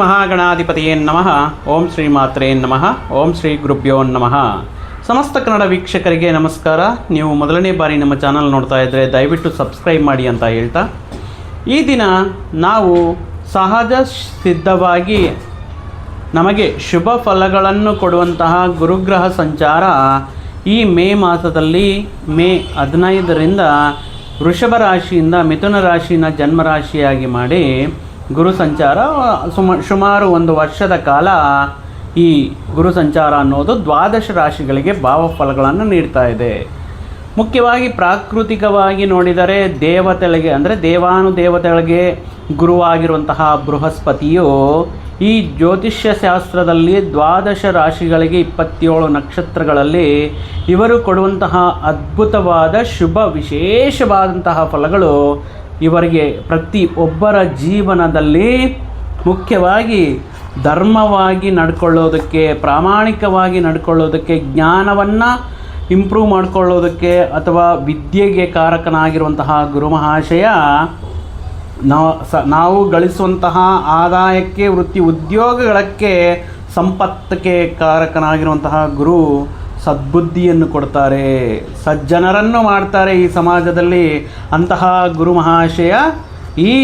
ಮಹಾಗಣಾಧಿಪತಿಯೇ ನಮಃ. ಓಂ ಶ್ರೀ ಮಾತ್ರೇ ನಮಃ. ಓಂ ಶ್ರೀ ಗುರುಭ್ಯೋ ನಮಃ. ಸಮಸ್ತ ಕನ್ನಡ ವೀಕ್ಷಕರಿಗೆ ನಮಸ್ಕಾರ. ನೀವು ಮೊದಲನೇ ಬಾರಿ ನಮ್ಮ ಚಾನಲ್ ನೋಡ್ತಾ ಇದ್ದರೆ ದಯವಿಟ್ಟು ಸಬ್ಸ್ಕ್ರೈಬ್ ಮಾಡಿ ಅಂತ ಹೇಳ್ತಾ. ಈ ದಿನ ನಾವು ಸಹಜ ಸಿದ್ಧವಾಗಿ ನಮಗೆ ಶುಭ ಫಲಗಳನ್ನು ಕೊಡುವಂತಹ ಗುರುಗ್ರಹ ಸಂಚಾರ ಈ ಮೇ ಮಾಸದಲ್ಲಿ ಮೇ ಹದಿನೈದರಿಂದ ವೃಷಭ ರಾಶಿಯಿಂದ ಮಿಥುನ ರಾಶಿನ ಜನ್ಮರಾಶಿಯಾಗಿ ಮಾಡಿ ಗುರು ಸಂಚಾರ, ಸುಮ, ಸುಮಾರು ಒಂದು ವರ್ಷದ ಕಾಲ ಈ ಗುರು ಸಂಚಾರ ಅನ್ನೋದು ದ್ವಾದಶ ರಾಶಿಗಳಿಗೆ ಭಾವಫಲಗಳನ್ನು ನೀಡ್ತಾ ಇದೆ. ಮುಖ್ಯವಾಗಿ ಪ್ರಾಕೃತಿಕವಾಗಿ ನೋಡಿದರೆ ದೇವತೆಗಳಿಗೆ, ಅಂದರೆ ದೇವಾನು ದೇವತೆಗಳಿಗೆ ಗುರುವಾಗಿರುವಂತಹ ಬೃಹಸ್ಪತಿಯು ಈ ಜ್ಯೋತಿಷ್ಯ ಶಾಸ್ತ್ರದಲ್ಲಿ ದ್ವಾದಶ ರಾಶಿಗಳಿಗೆ ಇಪ್ಪತ್ತೇಳು ನಕ್ಷತ್ರಗಳಲ್ಲಿ ಇವರು ಕೊಡುವಂತಹ ಅದ್ಭುತವಾದ ಶುಭ ವಿಶೇಷವಾದಂತಹ ಫಲಗಳು ಇವರಿಗೆ ಪ್ರತಿ ಒಬ್ಬರ ಜೀವನದಲ್ಲಿ ಮುಖ್ಯವಾಗಿ ಧರ್ಮವಾಗಿ ನಡ್ಕೊಳ್ಳೋದಕ್ಕೆ, ಪ್ರಾಮಾಣಿಕವಾಗಿ ನಡ್ಕೊಳ್ಳೋದಕ್ಕೆ, ಜ್ಞಾನವನ್ನು ಇಂಪ್ರೂವ್ ಮಾಡ್ಕೊಳ್ಳೋದಕ್ಕೆ ಅಥವಾ ವಿದ್ಯೆಗೆ ಕಾರಕನಾಗಿರುವಂತಹ ಗುರುಮಹಾಶಯ ನಾವು ಸ ನಾವು ಗಳಿಸುವಂತಹ ಆದಾಯಕ್ಕೆ, ವೃತ್ತಿ ಉದ್ಯೋಗಗಳಕ್ಕೆ ಸಂಪತ್ತಕ್ಕೆ ಕಾರಕನಾಗಿರುವಂತಹ ಗುರು ಸದ್ಬುದ್ಧಿಯನ್ನು ಕೊಡ್ತಾರೆ, ಸಜ್ಜನರನ್ನು ಮಾಡ್ತಾರೆ ಈ ಸಮಾಜದಲ್ಲಿ. ಅಂತಹ ಗುರು ಮಹಾಶಯ ಈ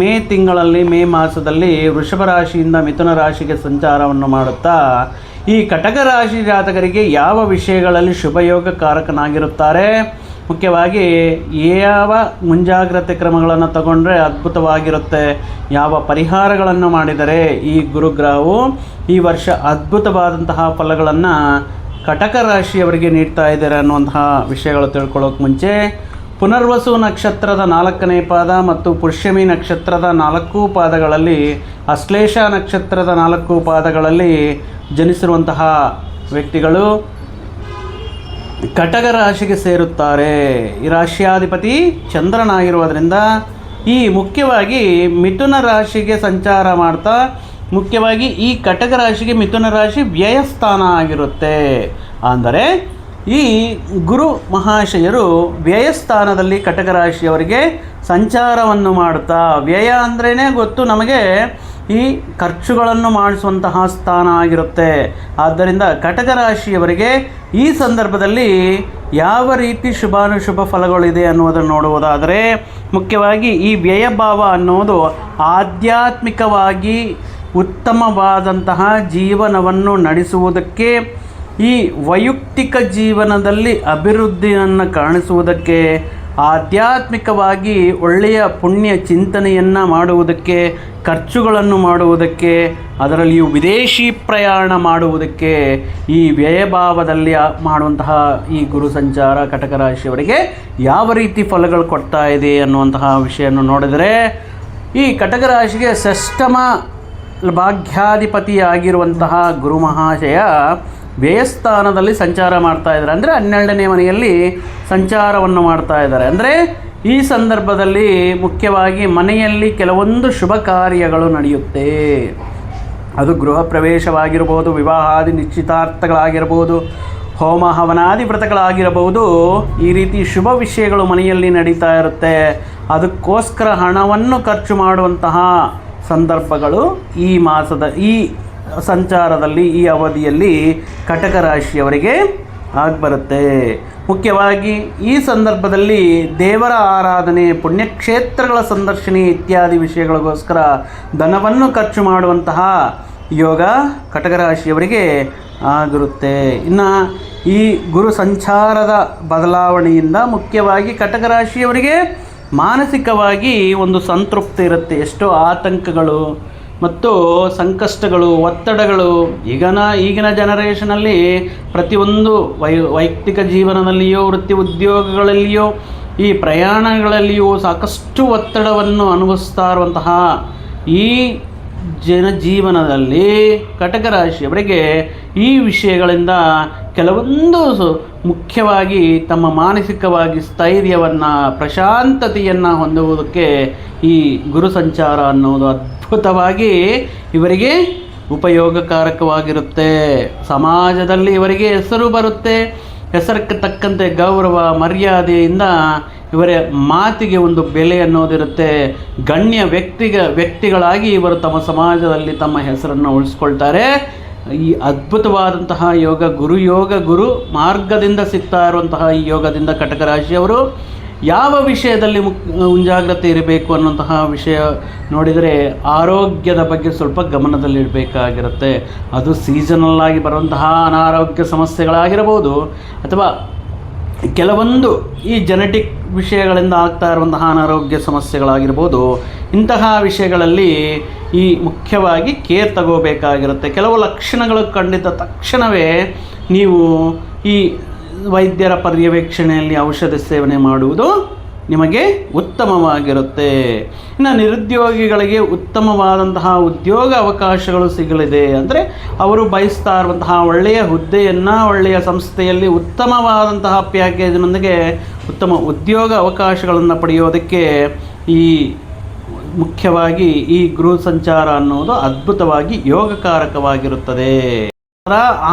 ಮೇ ತಿಂಗಳಲ್ಲಿ, ಮೇ ಮಾಸದಲ್ಲಿ ವೃಷಭ ರಾಶಿಯಿಂದ ಮಿಥುನ ರಾಶಿಗೆ ಸಂಚಾರವನ್ನು ಮಾಡುತ್ತಾ, ಈ ಕಟಕ ರಾಶಿ ಜಾತಕರಿಗೆ ಯಾವ ವಿಷಯಗಳಲ್ಲಿ ಶುಭಯೋಗ ಕಾರಕನಾಗಿರುತ್ತಾರೆ? ಮುಖ್ಯವಾಗಿ ಯಾವ ಮುಂಜಾಗ್ರತೆ ಕ್ರಮಗಳನ್ನು ತಗೊಂಡ್ರೆ ಅದ್ಭುತವಾಗಿರುತ್ತೆ? ಯಾವ ಪರಿಹಾರಗಳನ್ನು ಮಾಡಿದರೆ ಈ ಗುರುಗ್ರಹವು? ಈ ವರ್ಷ ಅದ್ಭುತವಾದಂತಹ ಫಲಗಳನ್ನು ಕಟಕ ರಾಶಿಯವರಿಗೆ ನೀಡ್ತಾ ಇದ್ದಾರೆ ಅನ್ನುವಂತಹ ವಿಷಯಗಳು ತಿಳ್ಕೊಳ್ಳೋಕೆ ಮುಂಚೆ, ಪುನರ್ವಸು ನಕ್ಷತ್ರದ ನಾಲ್ಕನೇ ಪಾದ ಮತ್ತು ಪುಷ್ಯಮಿ ನಕ್ಷತ್ರದ ನಾಲ್ಕು ಪಾದಗಳಲ್ಲಿ, ಅಶ್ಲೇಷ ನಕ್ಷತ್ರದ ನಾಲ್ಕು ಪಾದಗಳಲ್ಲಿ ಜನಿಸಿರುವಂತಹ ವ್ಯಕ್ತಿಗಳು ಕಟಕ ರಾಶಿಗೆ ಸೇರುತ್ತಾರೆ. ಈ ರಾಶಿಯಾಧಿಪತಿ ಚಂದ್ರನಾಗಿರುವುದರಿಂದ ಈ ಮುಖ್ಯವಾಗಿ ಮಿಥುನ ರಾಶಿಗೆ ಸಂಚಾರ ಮಾಡ್ತಾ ಮುಖ್ಯವಾಗಿ ಈ ಕಟಕ ರಾಶಿಗೆ ಮಿಥುನ ರಾಶಿ ವ್ಯಯಸ್ಥಾನ ಆಗಿರುತ್ತೆ. ಅಂದರೆ ಈ ಗುರು ಮಹಾಶಯರು ವ್ಯಯಸ್ಥಾನದಲ್ಲಿ ಕಟಕ ರಾಶಿಯವರಿಗೆ ಸಂಚಾರವನ್ನು ಮಾಡುತ್ತಾ, ವ್ಯಯ ಅಂದ್ರೇ ಗೊತ್ತು ನಮಗೆ ಈ ಖರ್ಚುಗಳನ್ನು ಮಾಡಿಸುವಂತಹ ಸ್ಥಾನ ಆಗಿರುತ್ತೆ. ಆದ್ದರಿಂದ ಕಟಕ ರಾಶಿಯವರಿಗೆ ಈ ಸಂದರ್ಭದಲ್ಲಿ ಯಾವ ರೀತಿ ಶುಭಾನುಶುಭ ಫಲಗಳಿದೆ ಅನ್ನುವುದನ್ನು ನೋಡುವುದಾದರೆ, ಮುಖ್ಯವಾಗಿ ಈ ವ್ಯಯಭಾವ ಅನ್ನುವುದು ಆಧ್ಯಾತ್ಮಿಕವಾಗಿ ಉತ್ತಮವಾದಂತಹ ಜೀವನವನ್ನು ನಡೆಸುವುದಕ್ಕೆ, ಈ ವೈಯಕ್ತಿಕ ಜೀವನದಲ್ಲಿ ಅಭಿವೃದ್ಧಿಯನ್ನು ಕಾಣಿಸುವುದಕ್ಕೆ, ಆಧ್ಯಾತ್ಮಿಕವಾಗಿ ಒಳ್ಳೆಯ ಪುಣ್ಯ ಚಿಂತನೆಯನ್ನು ಮಾಡುವುದಕ್ಕೆ, ಖರ್ಚುಗಳನ್ನು ಮಾಡುವುದಕ್ಕೆ, ಅದರಲ್ಲಿಯೂ ವಿದೇಶಿ ಪ್ರಯಾಣ ಮಾಡುವುದಕ್ಕೆ ಈ ವ್ಯಯಭಾವದಲ್ಲಿ ಮಾಡುವಂತಹ ಈ ಗುರು ಸಂಚಾರ ಕಟಕ ರಾಶಿಯವರಿಗೆ ಯಾವ ರೀತಿ ಫಲಗಳು ಕೊಡ್ತಾ ಇದೆ ಅನ್ನುವಂತಹ ವಿಷಯವನ್ನು ನೋಡಿದರೆ, ಈ ಕಟಕ ರಾಶಿಗೆ ಷಷ್ಠಮ ಭಾಗ್ಯಾಧಿಪತಿಯಾಗಿರುವಂತಹ ಗುರು ಮಹಾಶಯ ವ್ಯಯಸ್ಥಾನದಲ್ಲಿ ಸಂಚಾರ ಮಾಡ್ತಾ ಇದ್ದಾರೆ. ಅಂದರೆ ಹನ್ನೆರಡನೇ ಮನೆಯಲ್ಲಿ ಸಂಚಾರವನ್ನು ಮಾಡ್ತಾ ಇದ್ದಾರೆ. ಅಂದರೆ ಈ ಸಂದರ್ಭದಲ್ಲಿ ಮುಖ್ಯವಾಗಿ ಮನೆಯಲ್ಲಿ ಕೆಲವೊಂದು ಶುಭ ಕಾರ್ಯಗಳು ನಡೆಯುತ್ತೆ. ಅದು ಗೃಹ ಪ್ರವೇಶವಾಗಿರ್ಬೋದು, ವಿವಾಹಾದಿ ನಿಶ್ಚಿತಾರ್ಥಗಳಾಗಿರ್ಬೋದು, ಹೋಮ ಹವನಾದಿ ವ್ರತಗಳಾಗಿರಬಹುದು. ಈ ರೀತಿ ಶುಭ ವಿಷಯಗಳು ಮನೆಯಲ್ಲಿ ನಡೀತಾ ಇರುತ್ತೆ. ಅದಕ್ಕೋಸ್ಕರ ಹಣವನ್ನು ಖರ್ಚು ಮಾಡುವಂತಹ ಸಂದರ್ಭಗಳು ಈ ಮಾಸದ ಈ ಸಂಚಾರದಲ್ಲಿ ಈ ಅವಧಿಯಲ್ಲಿ ಕಟಕ ರಾಶಿಯವರಿಗೆ ಆಗಿಬರುತ್ತೆ. ಮುಖ್ಯವಾಗಿ ಈ ಸಂದರ್ಭದಲ್ಲಿ ದೇವರ ಆರಾಧನೆ, ಪುಣ್ಯಕ್ಷೇತ್ರಗಳ ಸಂದರ್ಶನೆ ಇತ್ಯಾದಿ ವಿಷಯಗಳಿಗೋಸ್ಕರ ಧನವನ್ನು ಖರ್ಚು ಮಾಡುವಂತಹ ಯೋಗ ಕಟಕ ರಾಶಿಯವರಿಗೆ ಆಗಿರುತ್ತೆ. ಇನ್ನು ಈ ಗುರು ಸಂಚಾರದ ಬದಲಾವಣೆಯಿಂದ ಮುಖ್ಯವಾಗಿ ಕಟಕ ರಾಶಿಯವರಿಗೆ ಮಾನಸಿಕವಾಗಿ ಒಂದು ಸಂತೃಪ್ತಿ ಇರುತ್ತೆ. ಎಷ್ಟೋ ಆತಂಕಗಳು ಮತ್ತು ಸಂಕಷ್ಟಗಳು, ಒತ್ತಡಗಳು. ಈಗನ, ಈಗಿನ ಜನರೇಷನಲ್ಲಿ ಪ್ರತಿಯೊಂದು ವೈ, ವೈಯಕ್ತಿಕ ಜೀವನದಲ್ಲಿಯೋ, ವೃತ್ತಿ ಉದ್ಯೋಗಗಳಲ್ಲಿಯೋ, ಈ ಪ್ರಯಾಣಗಳಲ್ಲಿಯೂ ಸಾಕಷ್ಟು ಒತ್ತಡವನ್ನು ಅನುಭವಿಸ್ತಾ ಇರುವಂತಹ ಈ ಜನಜೀವನದಲ್ಲಿ ಕಟಕ ರಾಶಿಯವರಿಗೆ ಈ ವಿಷಯಗಳಿಂದ ಕೆಲವೊಂದು ಮುಖ್ಯವಾಗಿ ತಮ್ಮ ಮಾನಸಿಕವಾಗಿ ಸ್ಥೈರ್ಯವನ್ನು, ಪ್ರಶಾಂತತೆಯನ್ನು ಹೊಂದುವುದಕ್ಕೆ ಈ ಗುರು ಸಂಚಾರ ಅನ್ನೋದು ಅದ್ಭುತವಾಗಿ ಇವರಿಗೆ ಉಪಯೋಗಕಾರಕವಾಗಿರುತ್ತೆ. ಸಮಾಜದಲ್ಲಿ ಇವರಿಗೆ ಹೆಸರು ಬರುತ್ತೆ. ಹೆಸರಕ್ಕೆ ತಕ್ಕಂತೆ ಗೌರವ, ಮರ್ಯಾದೆಯಿಂದ ಇವರ ಮಾತಿಗೆ ಒಂದು ಬೆಲೆ ಅನ್ನೋದಿರುತ್ತೆ. ಗಣ್ಯ ವ್ಯಕ್ತಿಗ ವ್ಯಕ್ತಿಗಳಾಗಿ ಇವರು ತಮ್ಮ ಸಮಾಜದಲ್ಲಿ ತಮ್ಮ ಹೆಸರನ್ನು ಉಳಿಸ್ಕೊಳ್ತಾರೆ. ಈ ಅದ್ಭುತವಾದಂತಹ ಯೋಗ ಗುರು ಯೋಗ ಗುರು ಮಾರ್ಗದಿಂದ ಸಿಗ್ತಾ ಇರುವಂತಹ ಈ ಯೋಗದಿಂದ ಕಟಕ ರಾಶಿಯವರು ಯಾವ ವಿಷಯದಲ್ಲಿ ಮುಕ್ ಮುಂಜಾಗ್ರತೆ ಇರಬೇಕು ಅನ್ನುವಂತಹ ವಿಷಯ ನೋಡಿದರೆ ಆರೋಗ್ಯದ ಬಗ್ಗೆ ಸ್ವಲ್ಪ ಗಮನದಲ್ಲಿಡಬೇಕಾಗಿರುತ್ತೆ ಅದು ಸೀಸನಲ್ ಆಗಿ ಬರುವಂತಹ ಅನಾರೋಗ್ಯ ಸಮಸ್ಯೆಗಳಾಗಿರಬಹುದು ಅಥವಾ ಕೆಲವೊಂದು ಈ ಜೆನೆಟಿಕ್ ವಿಷಯಗಳಿಂದ ಆಗ್ತಾ ಇರುವಂತಹ ಅನಾರೋಗ್ಯ ಸಮಸ್ಯೆಗಳಾಗಿರ್ಬೋದು, ಇಂತಹ ವಿಷಯಗಳಲ್ಲಿ ಈ ಮುಖ್ಯವಾಗಿ ಕೇರ್ ತಗೋಬೇಕಾಗಿರುತ್ತೆ. ಕೆಲವು ಲಕ್ಷಣಗಳು ಕಂಡಿದ್ದ ತಕ್ಷಣವೇ ನೀವು ಈ ವೈದ್ಯರ ಪರ್ಯವೇಕ್ಷಣೆಯಲ್ಲಿ ಔಷಧ ಸೇವನೆ ಮಾಡುವುದು ನಿಮಗೆ ಉತ್ತಮವಾಗಿರುತ್ತೆ. ಇನ್ನು ನಿರುದ್ಯೋಗಿಗಳಿಗೆ ಉತ್ತಮವಾದಂತಹ ಉದ್ಯೋಗ ಅವಕಾಶಗಳು ಸಿಗಲಿದೆ ಅಂದರೆ ಅವರು ಬಯಸ್ತಾ ಇರುವಂತಹ ಒಳ್ಳೆಯ ಹುದ್ದೆಯನ್ನು, ಒಳ್ಳೆಯ ಸಂಸ್ಥೆಯಲ್ಲಿ ಉತ್ತಮವಾದಂತಹ ಪ್ಯಾಕೇಜ್ನೊಂದಿಗೆ ಉತ್ತಮ ಉದ್ಯೋಗ ಅವಕಾಶಗಳನ್ನು ಪಡೆಯೋದಕ್ಕೆ ಈ ಮುಖ್ಯವಾಗಿ ಈ ಗೃಹ ಸಂಚಾರ ಅನ್ನೋದು ಅದ್ಭುತವಾಗಿ ಯೋಗಕಾರಕವಾಗಿರುತ್ತದೆ.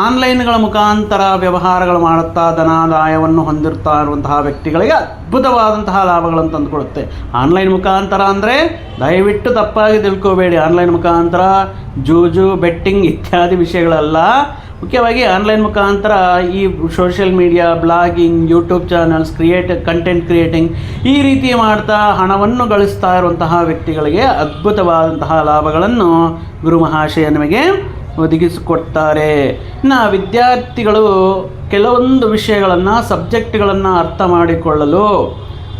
ಆನ್ಲೈನ್ಗಳ ಮುಖಾಂತರ ವ್ಯವಹಾರಗಳು ಮಾಡುತ್ತಾ ಧನಾದಾಯವನ್ನು ಹೊಂದಿರ್ತಾ ಇರುವಂತಹ ವ್ಯಕ್ತಿಗಳಿಗೆ ಅದ್ಭುತವಾದಂತಹ ಲಾಭಗಳನ್ನು ತಂದುಕೊಡುತ್ತೆ. ಆನ್ಲೈನ್ ಮುಖಾಂತರ ಅಂದರೆ ದಯವಿಟ್ಟು ತಪ್ಪಾಗಿ ತಿಳ್ಕೋಬೇಡಿ. ಆನ್ಲೈನ್ ಮುಖಾಂತರ ಜೂಜು, ಬೆಟ್ಟಿಂಗ್ ಇತ್ಯಾದಿ ವಿಷಯಗಳಲ್ಲ. ಮುಖ್ಯವಾಗಿ ಆನ್ಲೈನ್ ಮುಖಾಂತರ ಈ social media, blogging, YouTube channels, create, content creating ಈ ರೀತಿ ಮಾಡ್ತಾ ಹಣವನ್ನು ಗಳಿಸ್ತಾ ಇರುವಂತಹ ವ್ಯಕ್ತಿಗಳಿಗೆ ಅದ್ಭುತವಾದಂತಹ ಲಾಭಗಳನ್ನು ಗುರು ಮಹಾಶಯ ನಿಮಗೆ ಒದಗಿಸಿಕೊಡ್ತಾರೆ. ಇನ್ನು ವಿದ್ಯಾರ್ಥಿಗಳು ಕೆಲವೊಂದು ವಿಷಯಗಳನ್ನು, ಸಬ್ಜೆಕ್ಟ್ಗಳನ್ನು ಅರ್ಥ ಮಾಡಿಕೊಳ್ಳಲು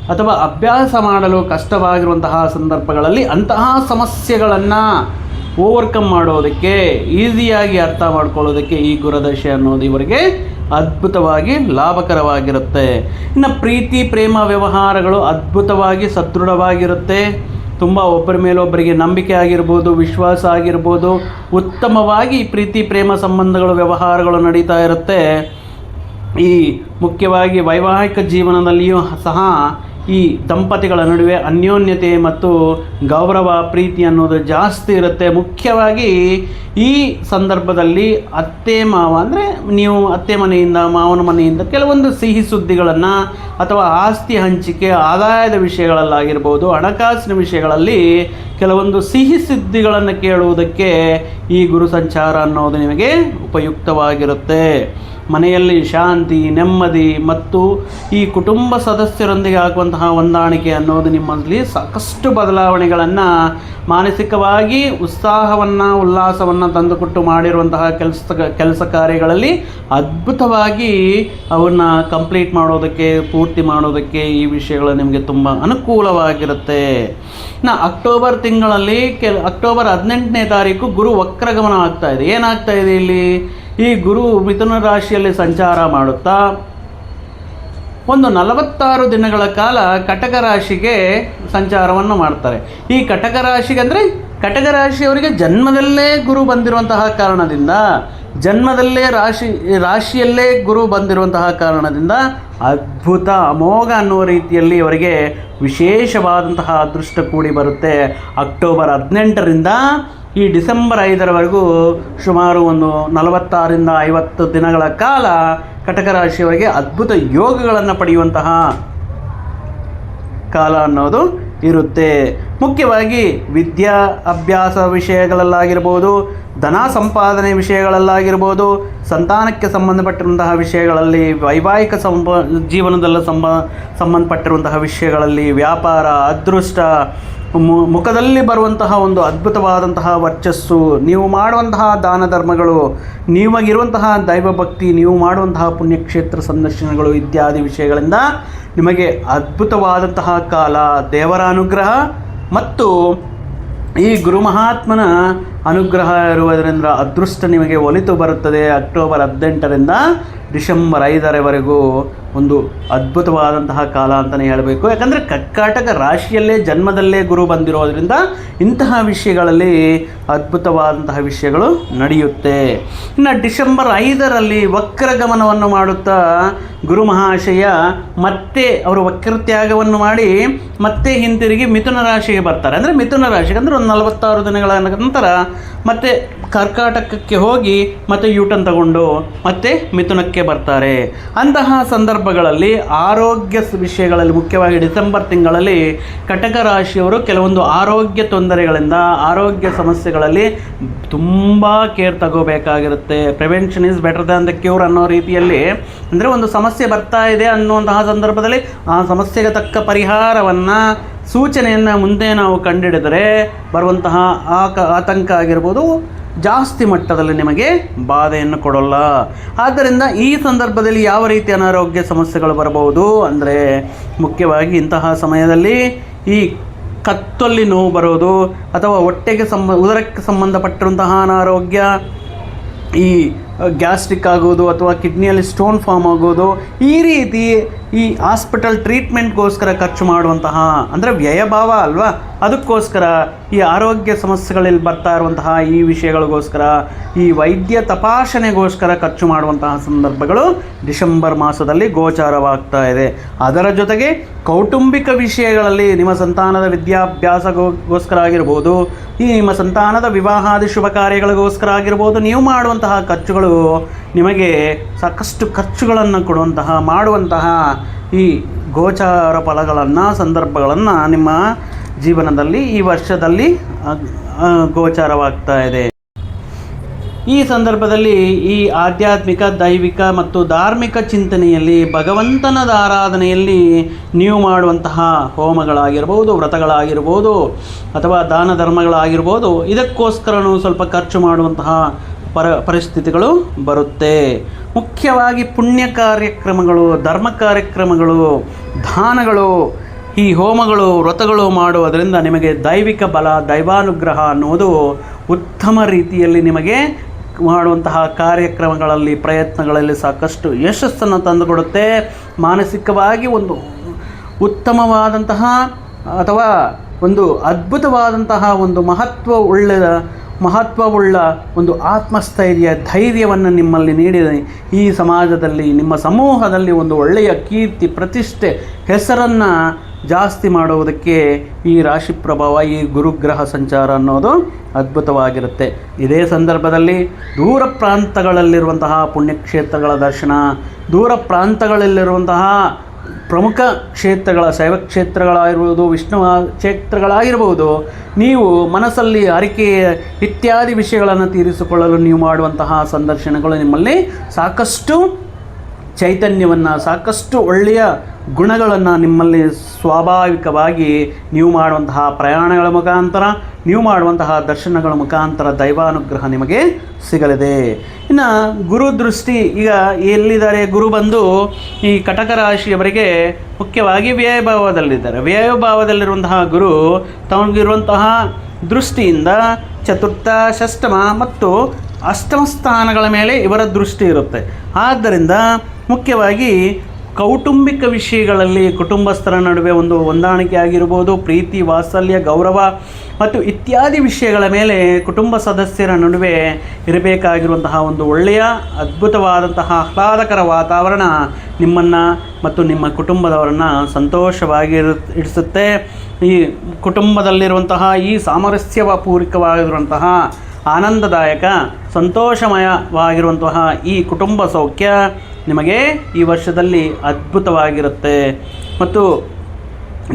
ಅಥವಾ ಅಭ್ಯಾಸ ಮಾಡಲು ಕಷ್ಟವಾಗಿರುವಂತಹ ಸಂದರ್ಭಗಳಲ್ಲಿ ಅಂತಹ ಸಮಸ್ಯೆಗಳನ್ನು ಓವರ್ಕಮ್ ಮಾಡೋದಕ್ಕೆ ಈಸಿಯಾಗಿ ಅರ್ಥ ಮಾಡ್ಕೊಳ್ಳೋದಕ್ಕೆ ಈ ಗುರುದಶೆ ಅನ್ನೋದು ಇವರಿಗೆ ಅದ್ಭುತವಾಗಿ ಲಾಭಕರವಾಗಿರುತ್ತೆ. ಇನ್ನು ಪ್ರೀತಿ, ಪ್ರೇಮ, ವ್ಯವಹಾರಗಳು ಅದ್ಭುತವಾಗಿ ಸದೃಢವಾಗಿರುತ್ತೆ. ತುಂಬ ಒಬ್ಬರ ಮೇಲೊಬ್ಬರಿಗೆ ನಂಬಿಕೆ ಆಗಿರ್ಬೋದು, ವಿಶ್ವಾಸ ಆಗಿರ್ಬೋದು, ಉತ್ತಮವಾಗಿ ಪ್ರೀತಿ, ಪ್ರೇಮ ಸಂಬಂಧಗಳು, ವ್ಯವಹಾರಗಳು ನಡೀತಾ ಇರುತ್ತೆ. ಈ ಮುಖ್ಯವಾಗಿ ವೈವಾಹಿಕ ಜೀವನದಲ್ಲಿಯೂ ಸಹ ಈ ದಂಪತಿಗಳ ನಡುವೆ ಅನ್ಯೋನ್ಯತೆ ಮತ್ತು ಗೌರವ, ಪ್ರೀತಿ ಅನ್ನೋದು ಜಾಸ್ತಿ ಇರುತ್ತೆ. ಮುಖ್ಯವಾಗಿ ಈ ಸಂದರ್ಭದಲ್ಲಿ ಅತ್ತೆ ಮಾವ ಅಂದರೆ ನೀವು ಅತ್ತೆ ಮನೆಯಿಂದ, ಮಾವನ ಮನೆಯಿಂದ ಕೆಲವೊಂದು ಸಿಹಿ ಸುದ್ದಿಗಳನ್ನು ಅಥವಾ ಆಸ್ತಿ ಹಂಚಿಕೆ, ಆದಾಯದ ವಿಷಯಗಳಲ್ಲಾಗಿರ್ಬೋದು, ಹಣಕಾಸಿನ ವಿಷಯಗಳಲ್ಲಿ ಕೆಲವೊಂದು ಸಿಹಿ ಸುದ್ದಿಗಳನ್ನು ಕೇಳುವುದಕ್ಕೆ ಈ ಗುರು ಸಂಚಾರ ಅನ್ನೋದು ನಿಮಗೆ ಉಪಯುಕ್ತವಾಗಿರುತ್ತೆ. ಮನೆಯಲ್ಲಿ ಶಾಂತಿ, ನೆಮ್ಮದಿ ಮತ್ತು ಈ ಕುಟುಂಬ ಸದಸ್ಯರೊಂದಿಗೆ ಆಗುವಂತಹ ಹೊಂದಾಣಿಕೆ ಅನ್ನೋದು ನಿಮ್ಮಲ್ಲಿ ಸಾಕಷ್ಟು ಬದಲಾವಣೆಗಳನ್ನು ಮಾನಸಿಕವಾಗಿ ಉತ್ಸಾಹವನ್ನು, ಉಲ್ಲಾಸವನ್ನು ತಂದುಕೊಟ್ಟು ಮಾಡಿರುವಂತಹ ಕೆಲಸ ಕೆಲಸ ಕಾರ್ಯಗಳಲ್ಲಿ ಅದ್ಭುತವಾಗಿ ಅವನ್ನ ಕಂಪ್ಲೀಟ್ ಮಾಡೋದಕ್ಕೆ, ಪೂರ್ತಿ ಮಾಡೋದಕ್ಕೆ ಈ ವಿಷಯಗಳು ನಿಮಗೆ ತುಂಬ ಅನುಕೂಲವಾಗಿರುತ್ತೆ. ಇನ್ನು ಅಕ್ಟೋಬರ್ ತಿಂಗಳಲ್ಲಿ ಕೆಲ, ಅಕ್ಟೋಬರ್ ಹದಿನೆಂಟನೇ ತಾರೀಕು ಗುರು ವಕ್ರಗಮನ ಆಗ್ತಾ ಇದೆ. ಏನಾಗ್ತಾ ಇದೆ ಇಲ್ಲಿ? ಈ ಗುರು ಮಿಥುನ ರಾಶಿಯಲ್ಲಿ ಸಂಚಾರ ಮಾಡುತ್ತಾ, ಒಂದು ನಲವತ್ತಾರು ದಿನಗಳ ಕಾಲ ಕಟಕ ರಾಶಿಗೆ ಸಂಚಾರವನ್ನು ಮಾಡ್ತಾರೆ. ಈ ಕಟಕ ರಾಶಿಗೆ ಅಂದರೆ, ಕಟಕ ರಾಶಿಯವರಿಗೆ ಜನ್ಮದಲ್ಲೇ ಗುರು ಬಂದಿರುವಂತಹ ಕಾರಣದಿಂದ, ಜನ್ಮದಲ್ಲೇ ರಾಶಿ, ರಾಶಿಯಲ್ಲೇ ಗುರು ಬಂದಿರುವಂತಹ ಕಾರಣದಿಂದ ಅದ್ಭುತ, ಅಮೋಘ ಅನ್ನುವ ರೀತಿಯಲ್ಲಿ ಅವರಿಗೆ ವಿಶೇಷವಾದಂತಹ ಅದೃಷ್ಟ ಕೂಡಿ ಬರುತ್ತೆ. ಅಕ್ಟೋಬರ್ ಹದಿನೆಂಟರಿಂದ ಈ ಡಿಸೆಂಬರ್ ಐದರವರೆಗೂ ಸುಮಾರು ಒಂದು ನಲವತ್ತಾರರಿಂದ ಐವತ್ತು ದಿನಗಳ ಕಾಲ ಕಟಕ ರಾಶಿಯವರಿಗೆ ಅದ್ಭುತ ಯೋಗಗಳನ್ನು ಪಡೆಯುವಂತಹ ಕಾಲ ಅನ್ನೋದು ಇರುತ್ತೆ. ಮುಖ್ಯವಾಗಿ ವಿದ್ಯಾ ಅಭ್ಯಾಸ ವಿಷಯಗಳಲ್ಲಾಗಿರ್ಬೋದು, ಧನ ಸಂಪಾದನೆ ವಿಷಯಗಳಲ್ಲಾಗಿರ್ಬೋದು, ಸಂತಾನಕ್ಕೆ ಸಂಬಂಧಪಟ್ಟಿರುವಂತಹ ವಿಷಯಗಳಲ್ಲಿ, ವೈವಾಹಿಕ ಸಂಬ, ಜೀವನದಲ್ಲ ಸಂಬ, ಸಂಬಂಧಪಟ್ಟಿರುವಂತಹ ವಿಷಯಗಳಲ್ಲಿ ವ್ಯಾಪಾರ, ಅದೃಷ್ಟ ಮುಖದಲ್ಲಿ ಬರುವಂತಹ ಒಂದು ಅದ್ಭುತವಾದಂತಹ ವರ್ಚಸ್ಸು, ನೀವು ಮಾಡುವಂತಹ ದಾನ ಧರ್ಮಗಳು ನಿಮಗಿರುವಂತಹ ದೈವಭಕ್ತಿ, ನೀವು ಮಾಡುವಂತಹ ಪುಣ್ಯಕ್ಷೇತ್ರ ಸಂದರ್ಶನಗಳು ಇತ್ಯಾದಿ ವಿಷಯಗಳಿಂದ ನಿಮಗೆ ಅದ್ಭುತವಾದಂತಹ ಕಾಲ, ದೇವರ ಅನುಗ್ರಹ ಮತ್ತು ಈ ಗುರು ಮಹಾತ್ಮನ ಅನುಗ್ರಹ ಇರುವುದರಿಂದ ಅದೃಷ್ಟ ನಿಮಗೆ ಒಲಿತು ಬರುತ್ತದೆ. ಅಕ್ಟೋಬರ್ ಹದಿನೆಂಟರಿಂದ ಡಿಸೆಂಬರ್ ಐದರವರೆಗೂ ಒಂದು ಅದ್ಭುತವಾದಂತಹ ಕಾಲ ಅಂತಲೇ ಹೇಳಬೇಕು. ಯಾಕಂದರೆ ಕರ್ಕಾಟಕ ರಾಶಿಯಲ್ಲೇ ಜನ್ಮದಲ್ಲೇ ಗುರು ಬಂದಿರೋದ್ರಿಂದ ಇಂತಹ ವಿಷಯಗಳಲ್ಲಿ ಅದ್ಭುತವಾದಂತಹ ವಿಷಯಗಳು ನಡೆಯುತ್ತೆ. ಇನ್ನು ಡಿಸೆಂಬರ್ ಐದರಲ್ಲಿ ವಕ್ರಗಮನವನ್ನು ಮಾಡುತ್ತಾ ಗುರು ಮಹಾಶಯ ಮತ್ತೆ ಅವರು ವಕ್ರತ್ಯಾಗವನ್ನು ಮಾಡಿ ಮತ್ತೆ ಹಿಂತಿರುಗಿ ಮಿಥುನ ರಾಶಿಗೆ ಬರ್ತಾರೆ. ಅಂದರೆ ಮಿಥುನ ರಾಶಿಗೆ ಅಂದರೆ ಒಂದು ನಲವತ್ತಾರು ದಿನಗಳ ನಂತರ ಮತ್ತೆ ಕರ್ಕಾಟಕಕ್ಕೆ ಹೋಗಿ ಮತ್ತೆ ಯೂಟನ್ ತಗೊಂಡು ಮತ್ತೆ ಮಿಥುನಕ್ಕೆ ಬರ್ತಾರೆ. ಅಂತಹ ಸಂದರ್ಭಗಳಲ್ಲಿ ಆರೋಗ್ಯ ವಿಷಯಗಳಲ್ಲಿ ಮುಖ್ಯವಾಗಿ ಡಿಸೆಂಬರ್ ತಿಂಗಳಲ್ಲಿ ಕಟಕ ರಾಶಿಯವರು ಕೆಲವೊಂದು ಆರೋಗ್ಯ ತೊಂದರೆಗಳಿಂದ ಆರೋಗ್ಯ ಸಮಸ್ಯೆಗಳಲ್ಲಿ ತುಂಬ care ತಗೋಬೇಕಾಗಿರುತ್ತೆ. Prevention is better than the cure ಅನ್ನೋ ರೀತಿಯಲ್ಲಿ. ಅಂದರೆ ಒಂದು ಸಮಸ್ಯೆ ಬರ್ತಾ ಇದೆ ಅನ್ನುವಂತಹ ಸಂದರ್ಭದಲ್ಲಿ ಆ ಸಮಸ್ಯೆಗೆ ತಕ್ಕ ಪರಿಹಾರವನ್ನು ಸೂಚನೆಯನ್ನು ಮುಂದೆ ನಾವು ಕಂಡಿಡಿದರೆ ಬರುವಂತಹ ಆಕ, ಆತಂಕ ಆಗಿರ್ಬೋದು ಜಾಸ್ತಿ ಮಟ್ಟದಲ್ಲಿ ನಿಮಗೆ ಬಾಧೆಯನ್ನು ಕೊಡೋಲ್ಲ. ಆದ್ದರಿಂದ ಈ ಸಂದರ್ಭದಲ್ಲಿ ಯಾವ ರೀತಿ ಅನಾರೋಗ್ಯ ಸಮಸ್ಯೆಗಳು ಬರಬಹುದು ಅಂದರೆ ಮುಖ್ಯವಾಗಿ ಇಂತಹ ಸಮಯದಲ್ಲಿ ಈ ಕತ್ತಲ್ಲಿ ನೋವು ಬರೋದು ಅಥವಾ ಹೊಟ್ಟೆಗೆ ಸಂಬ, ಉದರಕ್ಕೆ ಸಂಬಂಧಪಟ್ಟಿರುವಂತಹ ಅನಾರೋಗ್ಯ, ಈ ಗ್ಯಾಸ್ಟ್ರಿಕ್ ಆಗೋದು ಅಥವಾ ಕಿಡ್ನಿಯಲ್ಲಿ ಸ್ಟೋನ್ ಫಾರ್ಮ್ ಆಗೋದು, ಈ ರೀತಿ ಈ ಹಾಸ್ಪಿಟಲ್ ಟ್ರೀಟ್ಮೆಂಟ್ಗೋಸ್ಕರ ಖರ್ಚು ಮಾಡುವಂತಹ, ಅಂದರೆ ವ್ಯಯಭಾವ ಅಲ್ವಾ? ಅದಕ್ಕೋಸ್ಕರ ಈ ಆರೋಗ್ಯ ಸಮಸ್ಯೆಗಳಲ್ಲಿ ಬರ್ತಾ ಇರುವಂತಹ ಈ ವಿಷಯಗಳಿಗೋಸ್ಕರ, ಈ ವೈದ್ಯ ತಪಾಸಣೆಗೋಸ್ಕರ ಖರ್ಚು ಮಾಡುವಂತಹ ಸಂದರ್ಭಗಳು ಡಿಸೆಂಬರ್ ಮಾಸದಲ್ಲಿ ಗೋಚಾರವಾಗ್ತಾ ಇದೆ. ಅದರ ಜೊತೆಗೆ ಕೌಟುಂಬಿಕ ವಿಷಯಗಳಲ್ಲಿ ನಿಮ್ಮ ಸಂತಾನದ ವಿದ್ಯಾಭ್ಯಾಸಗೋಸ್ಕರ ಆಗಿರ್ಬೋದು, ಈ ನಿಮ್ಮ ಸಂತಾನದ ವಿವಾಹಾದಿ ಶುಭ ಕಾರ್ಯಗಳಿಗೋಸ್ಕರ ಆಗಿರ್ಬೋದು, ನೀವು ಮಾಡುವಂತಹ ಖರ್ಚುಗಳು ನಿಮಗೆ ಸಾಕಷ್ಟು ಖರ್ಚುಗಳನ್ನು ಕೊಡುವಂತಹ, ಮಾಡುವಂತಹ ಈ ಗೋಚಾರ ಫಲಗಳನ್ನು, ಸಂದರ್ಭಗಳನ್ನು ನಿಮ್ಮ ಜೀವನದಲ್ಲಿ ಈ ವರ್ಷದಲ್ಲಿ ಗೋಚಾರವಾಗ್ತಾ ಇದೆ. ಈ ಸಂದರ್ಭದಲ್ಲಿ ಈ ಆಧ್ಯಾತ್ಮಿಕ, ದೈವಿಕ ಮತ್ತು ಧಾರ್ಮಿಕ ಚಿಂತನೆಯಲ್ಲಿ ಭಗವಂತನದ ಆರಾಧನೆಯಲ್ಲಿ ನೀವು ಮಾಡುವಂತಹ ಹೋಮಗಳಾಗಿರ್ಬೋದು, ವ್ರತಗಳಾಗಿರ್ಬೋದು, ಅಥವಾ ದಾನ ಧರ್ಮಗಳಾಗಿರ್ಬೋದು, ಇದಕ್ಕೋಸ್ಕರನೂ ಸ್ವಲ್ಪ ಖರ್ಚು ಮಾಡುವಂತಹ ಪರ, ಪರಿಸ್ಥಿತಿಗಳು ಬರುತ್ತೆ. ಮುಖ್ಯವಾಗಿ ಪುಣ್ಯ ಕಾರ್ಯಕ್ರಮಗಳು, ಧರ್ಮ ಕಾರ್ಯಕ್ರಮಗಳು, ದಾನಗಳು ಈ ಹೋಮಗಳು, ವ್ರತಗಳು ಮಾಡುವುದರಿಂದ ನಿಮಗೆ ದೈವಿಕ ಬಲ, ದೈವಾನುಗ್ರಹ ಅನ್ನುವುದು ಉತ್ತಮ ರೀತಿಯಲ್ಲಿ ನಿಮಗೆ ಮಾಡುವಂತಹ ಕಾರ್ಯಕ್ರಮಗಳಲ್ಲಿ, ಪ್ರಯತ್ನಗಳಲ್ಲಿ ಸಾಕಷ್ಟು ಯಶಸ್ಸನ್ನು ತಂದುಕೊಡುತ್ತೆ. ಮಾನಸಿಕವಾಗಿ ಒಂದು ಉತ್ತಮವಾದಂತಹ ಅಥವಾ ಒಂದು ಅದ್ಭುತವಾದಂತಹ ಒಂದು ಮಹತ್ವ ಉಳ್ಳ ಮಹತ್ವವುಳ್ಳ ಒಂದು ಆತ್ಮಸ್ಥೈರ್ಯ, ಧೈರ್ಯವನ್ನು ನಿಮ್ಮಲ್ಲಿ ನೀಡಿದೆ. ಈ ಸಮಾಜದಲ್ಲಿ, ನಿಮ್ಮ ಸಮೂಹದಲ್ಲಿ ಒಂದು ಒಳ್ಳೆಯ ಕೀರ್ತಿ, ಪ್ರತಿಷ್ಠೆ, ಹೆಸರನ್ನು ಜಾಸ್ತಿ ಮಾಡುವುದಕ್ಕೆ ಈ ರಾಶಿ ಪ್ರಭಾವ, ಈ ಗುರುಗ್ರಹ ಸಂಚಾರ ಅನ್ನೋದು ಅದ್ಭುತವಾಗಿರುತ್ತೆ. ಇದೇ ಸಂದರ್ಭದಲ್ಲಿ ದೂರ ಪ್ರಾಂತಗಳಲ್ಲಿರುವಂತಹ ಪುಣ್ಯಕ್ಷೇತ್ರಗಳ ದರ್ಶನ, ದೂರ ಪ್ರಾಂತಗಳಲ್ಲಿರುವಂತಹ ಪ್ರಮುಖ ಕ್ಷೇತ್ರಗಳ, ಶೈವ ಕ್ಷೇತ್ರಗಳಾಗಿರ್ಬೋದು, ವಿಷ್ಣು ಕ್ಷೇತ್ರಗಳಾಗಿರ್ಬೋದು, ನೀವು ಮನಸ್ಸಲ್ಲಿ ಅರಿಕೆ ಇತ್ಯಾದಿ ವಿಷಯಗಳನ್ನು ತೀರಿಸಿಕೊಳ್ಳಲು ನೀವು ಮಾಡುವಂತಹ ಸಂದರ್ಶನಗಳು ನಿಮ್ಮಲ್ಲಿ ಸಾಕಷ್ಟು ಚೈತನ್ಯವನ್ನು, ಸಾಕಷ್ಟು ಒಳ್ಳೆಯ ಗುಣಗಳನ್ನು ನಿಮ್ಮಲ್ಲಿ ಸ್ವಾಭಾವಿಕವಾಗಿ ನೀವು ಮಾಡುವಂತಹ ಪ್ರಯಾಣಗಳ ಮುಖಾಂತರ, ನೀವು ಮಾಡುವಂತಹ ದರ್ಶನಗಳ ಮುಖಾಂತರ ದೈವಾನುಗ್ರಹ ನಿಮಗೆ ಸಿಗಲಿದೆ. ಇನ್ನು ಗುರು ದೃಷ್ಟಿ, ಈಗ ಎಲ್ಲಿದ್ದಾರೆ ಗುರು ಬಂದು, ಈ ಕಟಕ ರಾಶಿಯವರಿಗೆ ಮುಖ್ಯವಾಗಿ ವ್ಯಯಭಾವದಲ್ಲಿದ್ದಾರೆ ವ್ಯಯಭಾವದಲ್ಲಿರುವಂತಹ ಗುರು ತಮಗಿರುವಂತಹ ದೃಷ್ಟಿಯಿಂದ ಚತುರ್ಥ ಷಷ್ಟಮ ಮತ್ತು ಅಷ್ಟಮ ಸ್ಥಾನಗಳ ಮೇಲೆ ಇವರ ದೃಷ್ಟಿ ಇರುತ್ತೆ. ಆದ್ದರಿಂದ ಮುಖ್ಯವಾಗಿ ಕೌಟುಂಬಿಕ ವಿಷಯಗಳಲ್ಲಿ ಕುಟುಂಬಸ್ಥರ ನಡುವೆ ಒಂದು ಹೊಂದಾಣಿಕೆ ಆಗಿರ್ಬೋದು, ಪ್ರೀತಿ, ವಾತ್ಸಲ್ಯ, ಗೌರವ ಮತ್ತು ಇತ್ಯಾದಿ ವಿಷಯಗಳ ಮೇಲೆ ಕುಟುಂಬ ಸದಸ್ಯರ ನಡುವೆ ಇರಬೇಕಾಗಿರುವಂತಹ ಒಂದು ಒಳ್ಳೆಯ, ಅದ್ಭುತವಾದಂತಹ, ಆಹ್ಲಾದಕರ ವಾತಾವರಣ ನಿಮ್ಮನ್ನು ಮತ್ತು ನಿಮ್ಮ ಕುಟುಂಬದವರನ್ನು ಸಂತೋಷವಾಗಿ ಇಡಿಸುತ್ತೆ ಈ ಕುಟುಂಬದಲ್ಲಿರುವಂತಹ, ಈ ಸಾಮರಸ್ಯವ ಪೂರಕವಾಗಿರುವಂತಹ ಆನಂದದಾಯಕ, ಸಂತೋಷಮಯವಾಗಿರುವಂತಹ ಈ ಕುಟುಂಬ ಸೌಖ್ಯ ನಿಮಗೆ ಈ ವರ್ಷದಲ್ಲಿ ಅದ್ಭುತವಾಗಿರುತ್ತೆ. ಮತ್ತು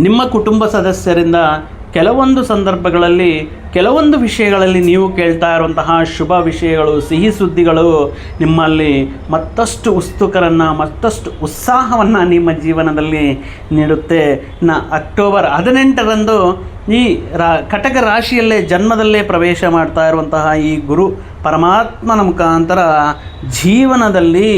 ನಿಮ್ಮ ಕುಟುಂಬ ಸದಸ್ಯರಿಂದ ಕೆಲವೊಂದು ಸಂದರ್ಭಗಳಲ್ಲಿ, ಕೆಲವೊಂದು ವಿಷಯಗಳಲ್ಲಿ ನೀವು ಕೇಳ್ತಾ ಇರುವಂತಹ ಶುಭ ವಿಷಯಗಳು, ಸಿಹಿ ಸುದ್ದಿಗಳು ನಿಮ್ಮಲ್ಲಿ ಮತ್ತಷ್ಟು ಉತ್ಸುಕರನ್ನು, ಮತ್ತಷ್ಟು ಉತ್ಸಾಹವನ್ನು ನಿಮ್ಮ ಜೀವನದಲ್ಲಿ ನೀಡುತ್ತೆ. ನ ಅಕ್ಟೋಬರ್ ಹದಿನೆಂಟರಂದು ಈ ರಾ, ಕಟಕ ರಾಶಿಯಲ್ಲೇ ಜನ್ಮದಲ್ಲೇ ಪ್ರವೇಶ ಮಾಡ್ತಾ ಇರುವಂತಹ ಈ ಗುರು ಪರಮಾತ್ಮನ ಮುಖಾಂತರ ಜೀವನದಲ್ಲಿ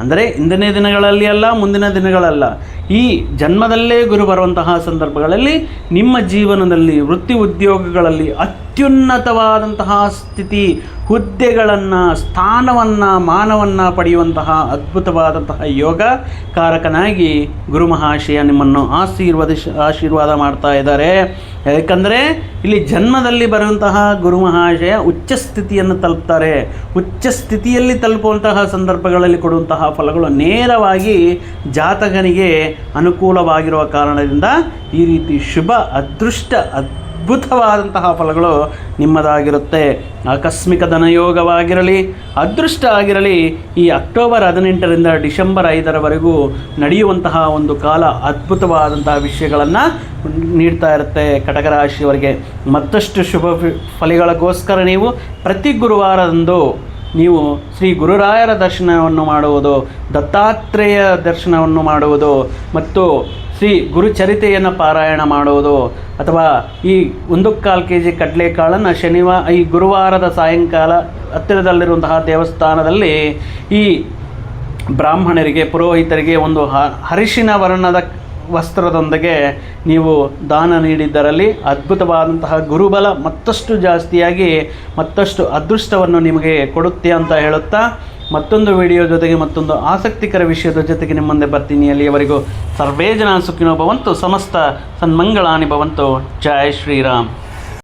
ಅಂದರೆ ಇಂದಿನ ದಿನಗಳಲ್ಲಿ ಅಲ್ಲ, ಮುಂದಿನ ದಿನಗಳಲ್ಲ. ಈ ಜನ್ಮದಲ್ಲೇ ಗುರು ಬರುವಂತಹ ಸಂದರ್ಭಗಳಲ್ಲಿ ನಿಮ್ಮ ಜೀವನದಲ್ಲಿ ವೃತ್ತಿ ಉದ್ಯೋಗಗಳಲ್ಲಿ ಅತ್ಯುನ್ನತವಾದಂತಹ ಸ್ಥಿತಿ, ಹುದ್ದೆಗಳನ್ನು, ಸ್ಥಾನವನ್ನು, ಮಾನವನ್ನು ಪಡೆಯುವಂತಹ ಅದ್ಭುತವಾದಂತಹ ಯೋಗ ಕಾರಕನಾಗಿ ಗುರು ಮಹಾಶಯ ನಿಮ್ಮನ್ನು ಆಶೀರ್ವದಿಸ ಆಶೀರ್ವಾದ ಮಾಡ್ತಾ ಇದ್ದಾರೆ. ಯಾಕಂದರೆ ಇಲ್ಲಿ ಜನ್ಮದಲ್ಲಿ ಬರುವಂತಹ ಗುರು ಮಹಾಶಯ ಉಚ್ಚ ಸ್ಥಿತಿಯನ್ನು ತಲುಪ್ತಾರೆ. ಉಚ್ಚ ಸ್ಥಿತಿಯಲ್ಲಿ ತಲುಪುವಂತಹ ಸಂದರ್ಭಗಳಲ್ಲಿ ಕೊಡುವಂತಹ ಫಲಗಳು ನೇರವಾಗಿ ಜಾತಕನಿಗೆ ಅನುಕೂಲವಾಗಿರುವ ಕಾರಣದಿಂದ ಈ ರೀತಿ ಶುಭ, ಅದೃಷ್ಟ, ಅದ್ಭುತವಾದಂತಹ ಫಲಗಳು ನಿಮ್ಮದಾಗಿರುತ್ತೆ. ಆಕಸ್ಮಿಕ ಧನಯೋಗವಾಗಿರಲಿ, ಅದೃಷ್ಟ ಆಗಿರಲಿ, ಈ ಅಕ್ಟೋಬರ್ ಹದಿನೆಂಟರಿಂದ ಡಿಸೆಂಬರ್ ಐದರವರೆಗೂ ನಡೆಯುವಂತಹ ಒಂದು ಕಾಲ ಅದ್ಭುತವಾದಂತಹ ವಿಷಯಗಳನ್ನು ನೀಡ್ತಾ ಇರುತ್ತೆ ಕಟಕರಾಶಿಯವರಿಗೆ. ಮತ್ತಷ್ಟು ಶುಭ ಫಲಿಗಳಿಗೋಸ್ಕರ ನೀವು ಪ್ರತಿ ಗುರುವಾರದಂದು ನೀವು ಶ್ರೀ ಗುರುರಾಯರ ದರ್ಶನವನ್ನು ಮಾಡುವುದು, ದತ್ತಾತ್ರೇಯ ದರ್ಶನವನ್ನು ಮಾಡುವುದು, ಮತ್ತು ಶ್ರೀ ಗುರುಚರಿತೆಯನ್ನು ಪಾರಾಯಣ ಮಾಡುವುದು, ಅಥವಾ ಈ ಒಂದು ಕಾಲು ಕೆ ಜಿ ಕಡಲೆಕಾಳನ್ನು ಶನಿವಾರ ಈ ಗುರುವಾರದ ಸಾಯಂಕಾಲ ಹತ್ತಿರದಲ್ಲಿರುವಂತಹ ದೇವಸ್ಥಾನದಲ್ಲಿ ಈ ಬ್ರಾಹ್ಮಣರಿಗೆ, ಪುರೋಹಿತರಿಗೆ ಒಂದು ಹ ಹರಿಶಿನ ವರ್ಣದ ವಸ್ತ್ರದೊಂದಿಗೆ ನೀವು ದಾನ ನೀಡಿದ್ದರಲ್ಲಿ ಅದ್ಭುತವಾದಂತಹ ಗುರುಬಲ ಮತ್ತಷ್ಟು ಜಾಸ್ತಿಯಾಗಿ ಮತ್ತಷ್ಟು ಅದೃಷ್ಟವನ್ನು ನಿಮಗೆ ಕೊಡುತ್ತೆ ಅಂತ ಹೇಳುತ್ತಾ ಮತ್ತೊಂದು ವಿಡಿಯೋ ಜೊತೆಗೆ ಮತ್ತೊಂದು ಆಸಕ್ತಿಕರ ವಿಷಯದ ಜೊತೆಗೆ ನಿಮ್ಮ ಮುಂದೆ ಬರ್ತೀನಿ. ಅಲ್ಲಿಯವರೆಗೂ ಸರ್ವೇ ಜನ ಸುಖಿನೋ ಭವಂತು, ಸಮಸ್ತ ಸನ್ಮಂಗಳಾನಿ ಭವಂತು. ಜಯ ಶ್ರೀರಾಮ್.